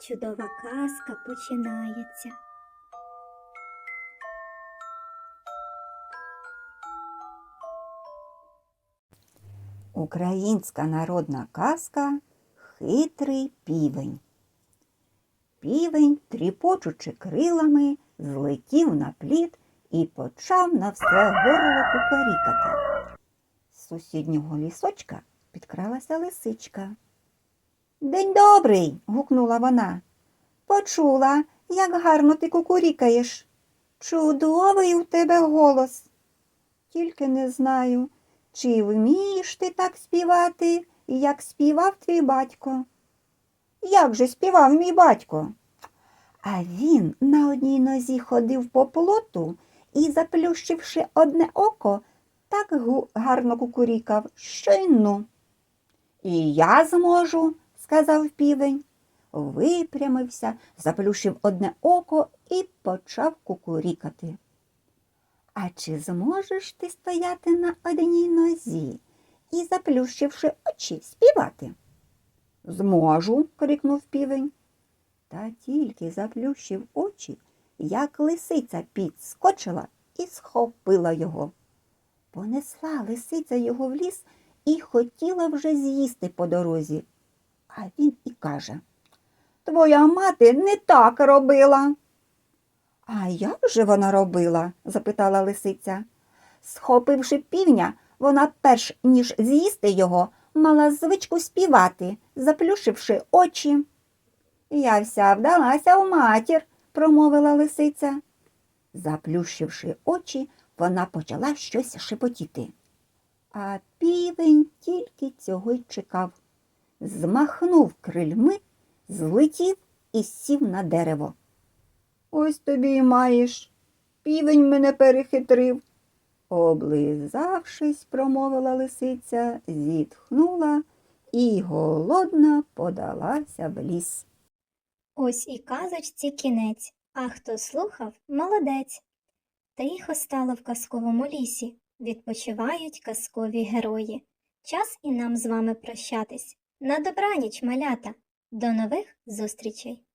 чудова казка починається. Українська народна казка Хитрий півень. Півень, тріпочучи крилами, злетів на плід і почав на все горло кукарікати. З сусіднього лісочка підкралася лисичка. День добрий. гукнула вона. Почула, як гарно ти кукурікаєш. Чудовий у тебе голос. Тільки не знаю, чи вмієш ти так співати, як співав твій батько? Як же співав мій батько? А він на одній нозі ходив по плоту і, заплющивши одне око, так гарно кукурікав, що й ну. І я зможу, сказав півень. Випрямився, заплющив одне око і почав кукурікати. А чи зможеш ти стояти на одній нозі і, заплющивши очі, співати? Зможу, крикнув півень. Та тільки заплющив очі, як лисиця підскочила і схопила його. Понесла лисиця його в ліс і хотіла вже з'їсти по дорозі. А він і каже Твоя мати не так робила. А як же вона робила? запитала лисиця. Схопивши півня, вона перш ніж з'їсти його, мала звичку співати, заплющивши очі. Я вся вдалася в матір, промовила лисиця. Заплющивши очі, вона почала щось шепотіти. А півень тільки цього й чекав. Змахнув крильми, злетів і сів на дерево. Ось тобі й маєш. Півень мене перехитрив. Облизавшись, промовила лисиця, зітхнула і голодна подалася в ліс. Ось і казочці кінець, а хто слухав, молодець. Тихо стало в казковому лісі, відпочивають казкові герої. Час і нам з вами прощатись. На добраніч, малята. До нових зустрічей!